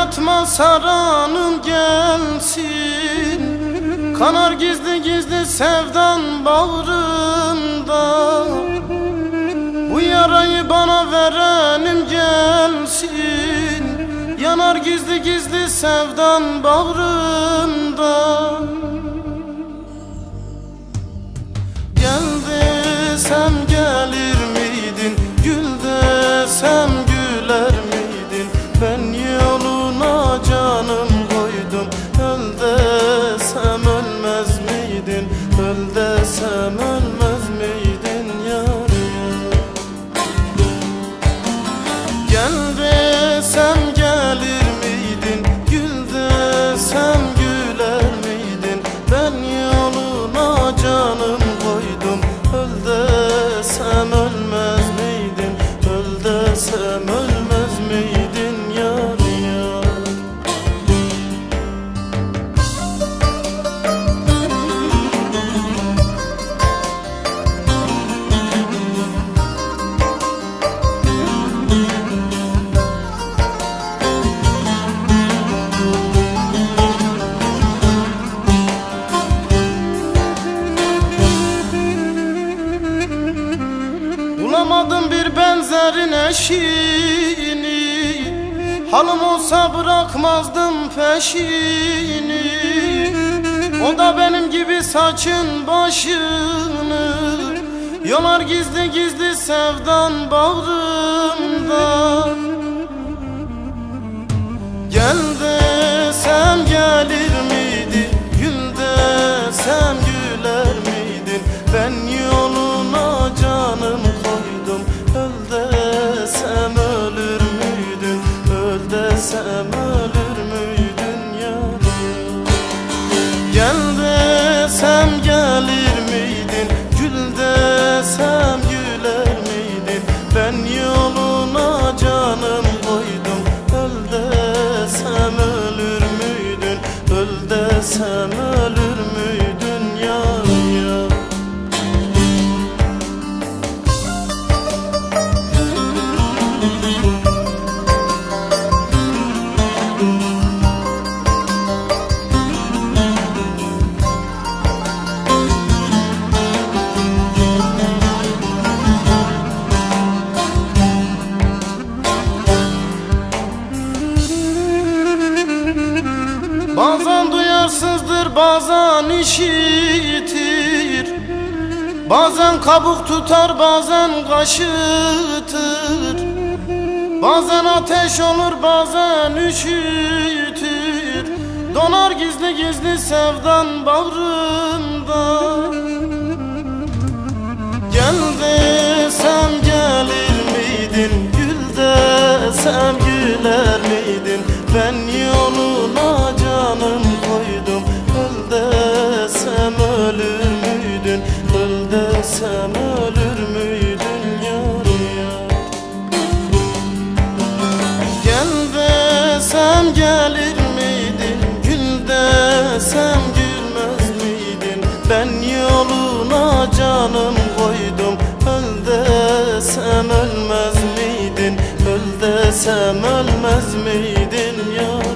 yatma saranım gelsin. Kanar gizli gizli sevdan bağrımda Bu yarayı bana verenim gelsin. Yanar gizli gizli sevdan bağrımda miydin Öl desem ölmez benzerin eşini Halım olsa bırakmazdım peşini. O da benim gibi saçın başını. Yolar gizli gizli sevdan bağrımda Desem ölür müydün yar yar Bazen duyarsızdır bazen işitir. Bazen kabuk tutar bazen kaşıtır. Bazen ateş olur bazen üşütür. Donar gizli gizli sevdan bağrımda. Gel desem gelir miydin? Gül desem güler miydin? Ben yoluna canım Öl desem ölür müydün yar yar Gel desem gelir miydin? Gül desem gülmez miydin? Ben yoluna canım koydum. Öl desem ölmez miydin? Öl desem ölmez miydin yar